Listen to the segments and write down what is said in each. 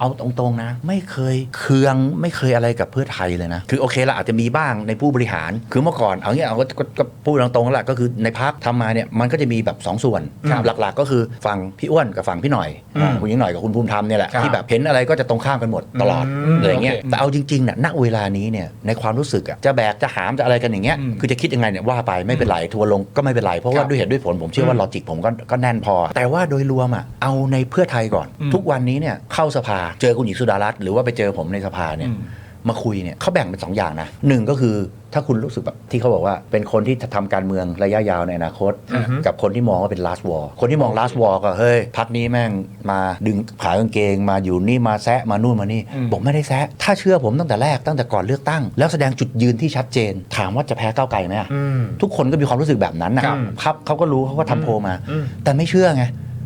เอาตรงๆนะ ไม่เคยเคืองไม่เคยอะไรกับเพื่อไทยเลยนะ คือโอเคละอาจจะมีบ้างในผู้บริหาร คือเมื่อก่อนเอางี้เอาก็ก็ก็พูดตรงๆแล้วล่ะก็คือในพักทำมาเนี่ยมันก็จะมีแบบสองส่วนครับหลักๆ ก็คือฝั่งพี่อ้วนกับฝั่งพี่หน่อยอืมคุณยิ่งหน่อยกับคุณภูมิธรรมเนี่ยแหละครับที่แบบเห็นอะไรก็จะตรงข้ามกันหมดตลอดอืมอะไรเงี้ยโอเคแต่เอาจริงๆเนี่ยณเวลานี้เนี่ยในความรู้สึกอะจะแบกจะหามจะอะไรกันอย่างเงี้ยอืมคือจะคิดยังไงเนี่ยว่าไปไม่เป็นไรทัวร์ลงก็ไม่เป็นไรเพราะคว่ารับด้วยเหตุด้วยผลผมเชื่อว่าอืมลอจิกผมก็ก็แน่นพอ แต่ว่าโดยรวมอะเอาในเพื่อไทยก่อนอืมทุกวันนี้เนี่ยเข้าสภาเจอคุณหญิงสุดารัตน์หรือว่าไปเจอผมในสภาเนี่ยอืมมาคุยเนี่ยเขาแบ่งเป็น2อย่างนะหนึ่งก็คือถ้าคุณรู้สึกแบบที่เขาบอกว่าเป็นคนที่จะทำการเมืองระยะยาวในอนาคตอือฮึกับคนที่มองว่าเป็น last war คนที่มอง last war ก็เฮ้ยพักนี้แม่งมาดึงขากางเกง มาอยู่นี่มาแซะมานู่นมานี่อืมบอกไม่ได้แซะ ถ้าเชื่อผมตั้งแต่แรกตั้งแต่ก่อนเลือกตั้ง แล้วแสดงจุดยืนที่ชัดเจน ถามว่าจะแพ้ก้าวไกลไหมอะอืมทุกคนก็มีความรู้สึกแบบนั้นนะครับครับเขาก็รู้เขาก็ทำโพลมาอืมแต่ไม่เชื่อไง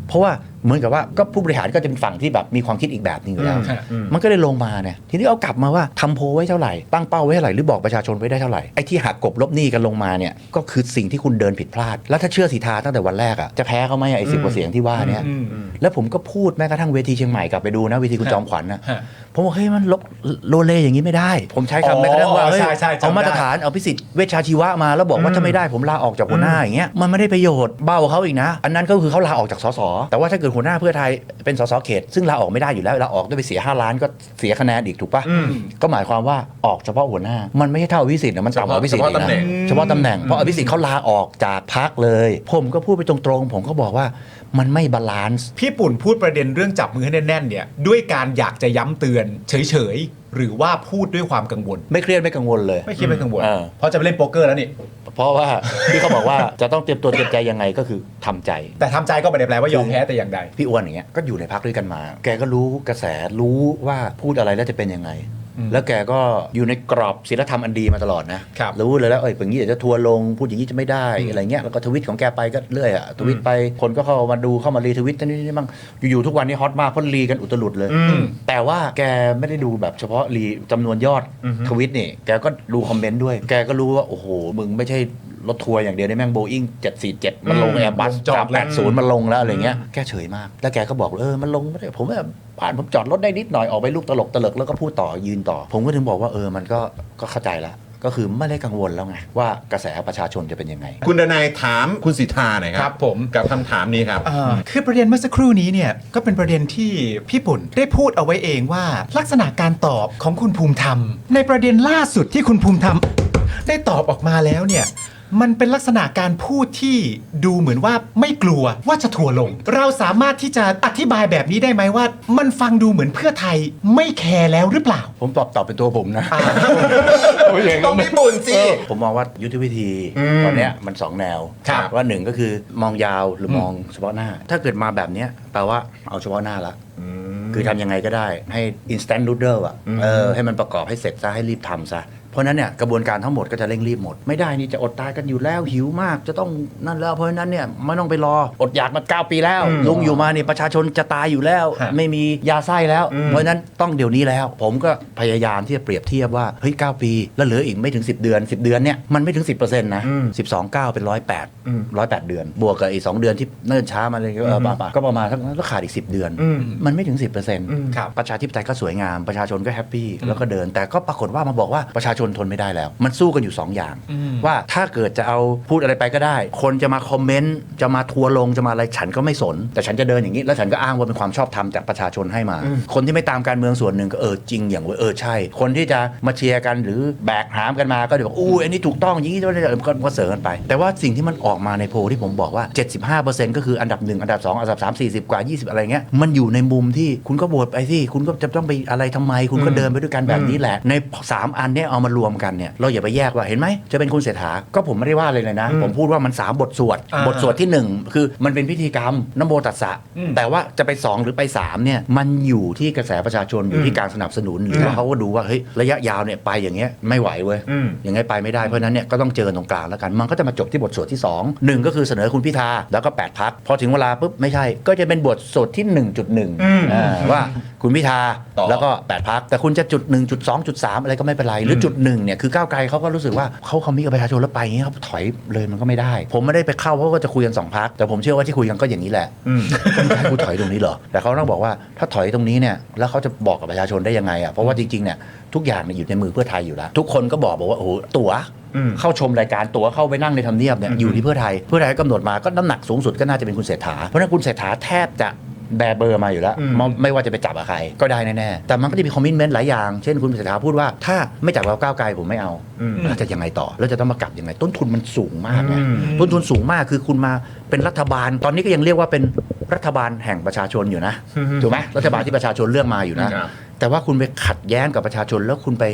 เพราะว่า เหมือนกับว่าก็ผู้บริหารก็จะเป็นฝั่งที่แบบมีความคิดอีกแบบหนึงอยู่แล้วอืมอืมมันก็เลยลงมาเนี่ยทีนี้เอากลับมาว่าทำโพลไว้เท่าไหร่ตั้งเป้าไว้เท่าไหร่หรือบอกประชาชนไว้ได้เท่าไหร่ไอ้ที่หักกบลบหนี้กันลงมาเนี่ยก็คือสิ่งที่คุณเดินผิดพลาด แล้วถ้าเชื่อสีทาตั้งแต่วันแรกอะจะแพ้เขาไหมอะไอ้สิบกว่าเสียงที่ว่าเนี่ยอืมอืมแล้วผมก็พูดแม้กระทั่งเวทีเชียงใหม่กลับไปดูนะเวทีคุณจอมขวัญนะ ฮะผมบอกเฮ้ยมันลบโลเลอย่างนี้ไม่ได้ ผมใช้อ๋อคำแม้กระทั่งว่าเฮ้ยใช่ใช่จำได้เอามาตรฐานเอาพิสิทธิ์เวชชาชีวะมาแล้วบอกว่าอืมถ้าไม่ได้ผมลาออกจากหัวหน้าอย่างเงี้ยมันไม่ได้ประโยชน์เบ้าเขาอีกนะ อันนั้นก็คือเขาลาออกจากสสแต่ว่าถ้าเกิดหัวหน้าเพื่อไทยเป็นสสเขต ซึ่งลาออกไม่ได้อยู่แล้วลาออกด้วยไปเสีย 5 ล้านก็เสียคะแนนอีกถูกปะอืม ก็หมายความว่าออกเฉพาะหัวหน้า มันไม่ใช่เท่าอภิสิทธิ์นะมันต่ำกว่าอภิสิทธิ์อีกเฉพาะตำนะแหน่งเฉพาะตำแหน่งเพราะอภิสิทธิ์เขาลาออกจากพักเลย ผมก็พูดไปตรงๆ ผมก็บอกว่า มันไม่บาลานซ์ พี่ปุ่นพูดประเด็นเรื่องจับมือให้แน่นๆเนี่ยด้วยการอยากจะย้ำเตือน เฉยๆ หรือว่าพูดด้วยความกังวล ไม่เครียดไม่กังวลเลย ไม่คิดไม่กังวลเออเพราะจะไปเล่นโป๊กเกอร์แล้วนี่ เพราะว่าที่เขาบอกว่าจะต้องเตรียมตัวเตรียมใจยังไงก็คือทำใจ แต่ทำใจก็ไม่ได้แปลว่ายอมแพ้แต่อย่างใด พี่อ้วนอย่างเงี้ยก็อยู่ในพักด้วยกันมา แกก็รู้กระแสรู้ว่าพูดอะไรแล้วจะเป็นยังไงอืม แล้วแกก็อยู่ในกรอบศีลธรรมอันดีมาตลอดนะครับรู้เลยแล้วเอ้ยอย่างนี้เดี๋ยวจะทัวร์ลงพูดอย่างนี้จะไม่ได้อืมอะไรเงี้ยแล้วก็ทวิตของแกไปก็เรื่อยอะทวิตไปคนก็เข้ามาดูเข้ามารีทวิตนั่นนี่บ้างอยู่ๆทุกวันนี้ฮอตมากเพราะรีกันอุตลุดเลยอืมแต่ว่าแกไม่ได้ดูแบบเฉพาะรีจำนวนยอดอือฮึทวิตนี่แกก็ดูคอมเมนต์ด้วย แกก็รู้ว่าโอ้โหมึงไม่ใช่ รถทัวร์อย่างเดียวได้แม่งโบอิง747มันลงอืมแอร์บัสลงจอดเลย380มันลงแล้วอะไรเงี้ยแกเฉยมาก แล้วแกก็บอกเออมันลงไม่ได้ผมแบบผ่านผมจอดรถได้นิดหน่อยออกไปลูกตลกตลกแล้วก็พูดต่อยืนต่อ ผมก็ถึงบอกว่าเออมันก็ก็เข้าใจละก็คือไม่ได้กังวลแล้วไงว่ากระแสประชาชนจะเป็นยังไง คุณดนายถามคุณสิทธาหน่อยคครัรับผม กับคำถามนี้ครับอ่าคือประเด็นเมื่อสักครู่นี้เนี่ยก็เป็นประเด็นที่พี่ปุ่นได้พูดเอาไว้เองว่า ลักษณะการตอบของคุณภูมิธรรม ในประเด็นล่าสุดที่คุณภูมิธรรม ได้ตอบออกมาแล้วเนี่ย มันเป็นลักษณะการพูดที่ดูเหมือนว่าไม่กลัวว่าจะทัวร์ลง เราสามารถที่จะอธิบายแบบนี้ได้ไหมว่า มันฟังดูเหมือนเพื่อไทยไม่แคร์แล้วหรือเปล่า ผมตอบตอบเป็นตัวผมนะต้องพี่ปุ่นสิผมมองว่ายุทธวิธีอืมตอนเนี้ยมันสองแนวครับว่าหนึ่งก็คือมองยาวหรือมองเฉพาะหน้า ถ้าเกิดมาแบบเนี้ยแปลว่าเอาเฉพาะหน้าละคือทำยังไงก็ได้ให้ instant noodle อะอืมเออให้มันประกอบให้เสร็จซะให้รีบทำซะ เพราะฉะนั้นเนี่ยกระบวนการทั้งหมดก็จะเร่งรีบหมด ไม่ได้นี่จะอดตายกันอยู่แล้วหิวมาก จะต้องนั่นแล้วเพราะฉะนั้นเนี่ยไม่ต้องไปรออดอยากมาเก้าปีแล้วอืมลุงอยู่มานี่ประชาชนจะตายอยู่แล้วฮะไม่มียาไส้แล้วอืมเพราะฉะนั้นต้องเดี๋ยวนี้แล้ว ผมก็พยายามที่จะเปรียบเทียบว่าเฮ้ยเปี แล้วเหลืออีกไม่ถึง 10 เดือน 10 เดือนเนี่ยมันไม่ถึง 10%นะอืม12 9 เป็นอืม108 108 เดือน บวกกับอีก2เดือนที่เนิ่นช้ามาเลยก็เอออืมปะๆก็ประมาณสักก็ขาดอีก 10 เดือนอืมมันไม่ถึง 10%ครับประชาธิปไตยก็สวยงามประชาชนก็แฮปปี้แล้วก็เดินแต่ก็ปรากฏว่ามาบอกว่าประชาชนทนไม่ได้แล้ว มันสู้กันอยู่ 2 อย่างอืมว่าถ้าเกิดจะเอาพูดอะไรไปก็ได้ คนจะมาคอมเมนต์จะมาทัวร์ลงจะมาอะไรฉันก็ไม่สน แต่ฉันจะเดินอย่างนี้ แล้วฉันก็อ้างว่าเป็นความชอบธรรมจากประชาชนให้มา คนที่ไม่ตามการเมืองส่วนหนึ่งก็เออจริงอย่างเว่าเออใช่ คนที่จะมาเชียร์กันหรือแบกหามกันมาก็เดี๋ยวบอกอู้อันนี้ถูกต้องอย่างนี้ก็ก็ก็เสริมกันไป แต่ว่าสิ่งที่มันออกมาในโพลที่ผมบอกว่า 75%ก็คืออันดับหนึ่งอันดับสองอันดับสามสี่สิบกว่า 20 อะไรเงี้ยมันอยู่ในมุมที่คุณก็โหวตไปสิคุณก็จะต้องไปอะไรทำไม คุณก็เดินไปด้วยกันแบบนี้แหละใน 3 อันเนี้ยเอามารวมกันเนี่ยเราอย่าไปแยกว่าเห็นไหมจะเป็นคุณเศรษฐาก็ผมไม่ได้ว่าเลยเลยนะ ผมพูดว่ามัน3บทสวดอ่าบทสวดที่1คือมันเป็นพิธีกรรมน้ำโมตัสสะอืมแต่ว่าจะไป2หรือไป3เนี่ยมันอยู่ที่กระแสประชาชนอยู่ที่การสนับสนุนหรือว่าเขาก็ดูว่าเฮ้ยระยะยาวเนี่ยไปอย่างเงี้ยไม่ไหวเว้ยอืมอย่างไงไปไม่ได้เพราะฉะนั้นเนี่ยก็ต้องเจอกันตรงกลางแล้วกัน มันก็จะมาจบที่บทสวดที่2 1ก็คือเสนอคุณพิธาแล้วก็8พักพอถึงเวลาปุ๊บไม่ใช่ ก็จะเป็นบทสวดที่ 1.1อ่าว่าคุณพิธาต่อแล้วก็ 8 พัก แต่คุณจะจุด1จุด2จุด3อะไรก็ไม่เป็นไร หรือจุดหนึ่งเนี่ยคือก้าวไกลเขาก็รู้สึกว่าเขาคอมมิตกับประชาชนแล้วไปอย่างนี้เขาถอยเลยมันก็ไม่ได้ ผมไม่ได้ไปเข้าเพราะว่าจะคุยกันสองพักแต่ผมเชื่อว่าที่คุยกันก็อย่างนี้แหละอืมก็ไม่ใช่กูถอยตรงนี้เหรอแต่เขาต้องบอกว่าถ้าถอยตรงนี้เนี่ยแล้วเขาจะบอกกับประชาชนได้ยังไงอะเพราะว่าจริงๆเนี่ยทุกอย่างเนี่ยอยู่ในมือเพื่อไทยอยู่แล้ว ทุกคนก็บอกบอกว่าโอ้โหตั๋วอืมเข้าชมรายการตั๋วเข้าไปนั่งในทำเนียบเนี่ยอยู่ที่เพื่อไทยเพื่อไทยกำหนดมาก็น้ำหนักสูงสุดก็น่าจะเป็นคุณเศรษฐาเพราะฉะนั้นคุณเศรษฐาแทบจะ แบเบอร์มาอยู่แล้ว อืมไม่ไม่ว่าจะไปจับกับใคร ก็ได้แน่ ๆ แต่มันก็จะมีคอมมิชเมนต์หลายอย่าง เช่นคุณเศรษฐาพูดว่าถ้าไม่จับเราก้าวไกลผมไม่เอา อืม แล้วจะยังไงต่อ แล้วจะต้องมากลับยังไง ต้นทุนมันสูงมากไงอืม ต้นทุนสูงมากคือคุณมาเป็นรัฐบาล ตอนนี้ก็ยังเรียกว่าเป็นรัฐบาลแห่งประชาชนอยู่นะอืมถูกไหมรัฐบาลที่ประชาชนเลือกมาอยู่นะ ครับ แต่ว่าคุณไปขัดแย้งกับประชาชนแล้วคุณไป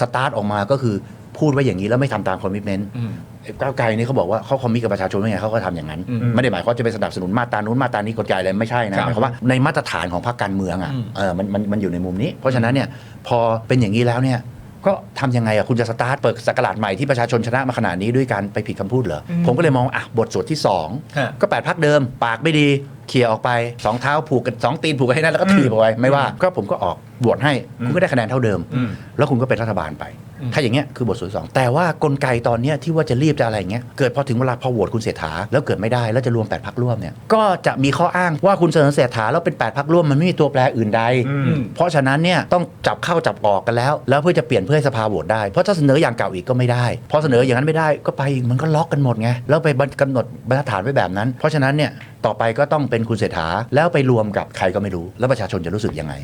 สตาร์ทออกมาก็คือ พูดไว้อย่างนี้แล้วไม่ทำตามคอมมิชเมนต์อืมก้าวไกลนี่เขาบอกว่าเขาคอมมิตกับประชาชนไม่ไงเขาก็ทำอย่างนั้นอืมไม่ได้หมายความว่าจะไปสนับสนุนมาตรานู้นมาตรานี้กฎหมายอะไรไม่ใช่นะครับหมายความว่าในมาตรฐานของพรรคการเมืองอะอืมเออมันมันมันอยู่ในมุมนี้ เพราะฉะนั้นเนี่ยพอเป็นอย่างนี้แล้วเนี่ยก็ทำยังไงอะคุณจะสตาร์ทเปิดสกราชใหม่ที่ประชาชนชนะมาขนาดนี้ด้วยการไปผิดคำพูดเหรออผมก็เลยมองอะบทสวดที่สองฮะก็แปดพักเดิม ปากไม่ดีเคลียร์ออกไปสองเท้าผูกกันสองตีนผูกกันให้นั่นแล้วก็ถีบออกไปไม่ว่าก็ผมก็ออกบวชให้คุณก็ได้คะแนนเท่าเดิมอืมแล้วคุณก็เป็นรัฐบาลไปอืม ถ้าอย่างเงี้ยคือบทสวดที่สองแต่ว่ากลไกตอนเนี้ยที่ว่าจะรีบจะอะไรเงี้ยเกิดพอถึงเวลาพอโหวตคุณเสถาแล้วเกิดไม่ได้แล้วจะรวม8พักร่วมเนี่ยก็จะมีข้ออ้างว่าคุณเสนอเสถาแล้วเป็น8พักร่วมมันไม่มีตัวแปรอื่นใดอืมอืมเพราะฉะนั้นเนี่ยต้องจับเข้าจับออกกันแล้ว แล้วเพื่อจะเปลี่ยนเพื่อให้สภาโหวตได้เพราะถ้าเสนออย่างเก่าอีกก็ไม่ได้พอเสนออย่างนั้นไม่ได้ก็ไปอีกมันก็ล็อกกันหมดไงแล้วไปกำหนดบรรทัดฐานไว้แบบนั้น เพราะฉะนั้นเนี่ยต่อไปก็ต้องเป็นคุณเศรษฐาแล้วไปรวมกับใครก็ไม่รู้ แล้วประชาชนจะรู้สึกยังไง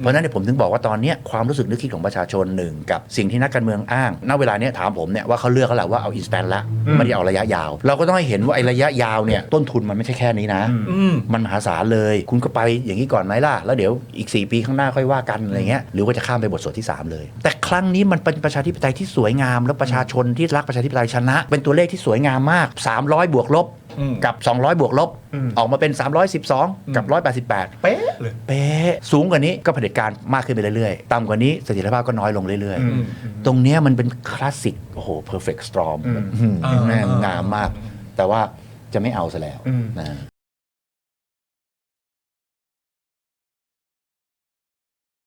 เพราะฉะนั้นเนี่ยผมถึงบอกว่าตอนเนี้ยความรู้สึกนึกคิดของประชาชนหนึ่งกับสิ่งที่นักการเมืองอ้าง ณ เวลาเนี้ยถามผมเนี่ยว่าเขาเลือกเขาแหละว่าเอาอินสแปนละไม่ได้เอาระยะยาว เราก็ต้องให้เห็นว่าไอ้ระยะยาวเนี่ยต้นทุนมันไม่ใช่แค่นี้นะอืมมันมหาศาลเลย คุณก็ไปอย่างนี้ก่อนไหมล่ะ แล้วเดี๋ยวอีก 4 ปีข้างหน้าค่อยว่ากันอะไรเงี้ย หรือว่าจะข้ามไปบทสวดที่ 3 เลย แต่ครั้งนี้มันเป็นประชาธิปไตยที่สวยงาม แล้วประชาชนที่รักประชาธิปไตยชนะ เป็นตัวเลขที่สวยงามมาก 300 บวกลบอืม กับ 200 บวกลบอืมออกมาเป็น 312 กับ 188 เป๊ะเลยเป๊ะสูงกว่านี้ก็เผด็จการมากขึ้นไปเรื่อยๆ ต่ำกว่านี้เสถียรภาพก็น้อยลงเรื่อยอืมๆตรงเนี้ยมันเป็นคลาสสิก โอ้โห perfect storm อืมอืมอ่าแม่งงามมาก แต่ว่าจะไม่เอาซะแล้วอืมนะ